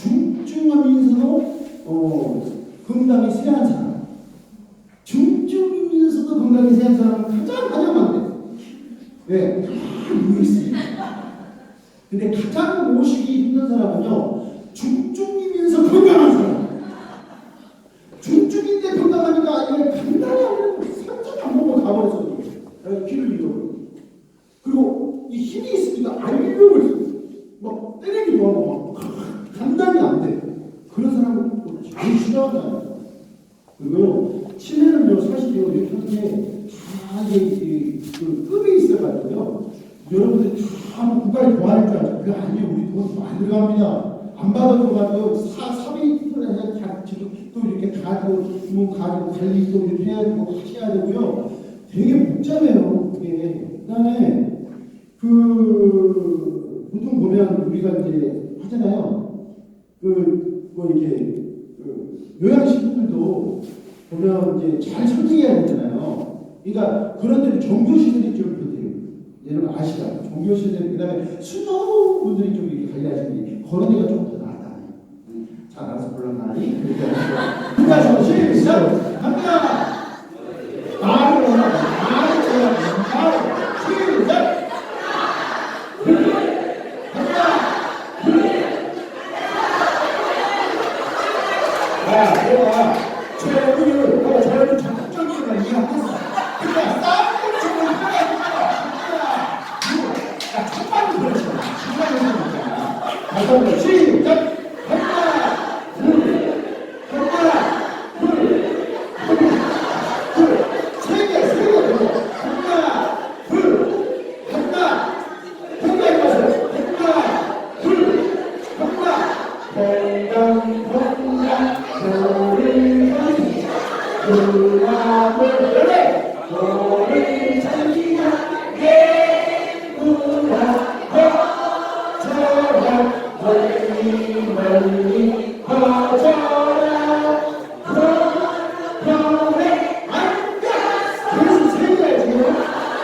중증하면서도 어, 건강이 쇠한 사람. 중증이면서도 건강이 쇠한 사람은 가장 환영한데. 왜? 다 누워 있습니다. 근데 가장 모시기 힘든 사람은요, 중증이면서 건강한 사람. 중증인데 건강하니까 이걸 간단히 하면 산책 안 먹고 가버렸어. 키를 잃어. 그리고 이 힘이 있으니까 알력을 막 때리기도 하고 막 감당이 안 돼. 그런 제일 싫어하잖아요. 그리고 치매는요 사실요 이렇게 하는데 다 이게 이- 그 급이 있어가지고요. 여러분들 다뭐 국가에 도와줄 줄 알죠. 그게 아니에요. 우리 돈 많이 들어갑니다. 안 받아도 가도 사 삽입을 해서 다 지금 또 이렇게 가고 뭐 가고 관리 또 이렇게 해야 되고 하셔야 되고요. 되게 복잡해요. 그게 그다음에 그 보통 보면 우리가 이제 하잖아요. 그 뭐 이렇게 그 요양식품들도 보면 이제 잘 선택해야 되잖아요. 그러니까 그런 데는 종교시설이 좀 그렇대요. 여러분 아시죠? 종교시설 그다음에 수도 분들이 좀 이렇게 관리하시는 게 그런 데가 좀 더 낫다. 자, 알아서 불렀나니? 하시고. 그래서 시작! 갑니다! 말을 해라. 말을 해라. 말 시작! 야, 내가 최고를 어, 저를 적극적인 걸 이해했어. 그러니까 싸움을 주고 야, 첫발로 그러지 마. 첫발로 그러니까. 다시 한번 시작! 하나, 둘, 하나, 둘, 둘, 세 개, 세 개, 더. 하나, 둘, 하나, 하나 해보세요. 하나, 둘, 하나, 건강, 건강, 우리 누나들 그래 우리 자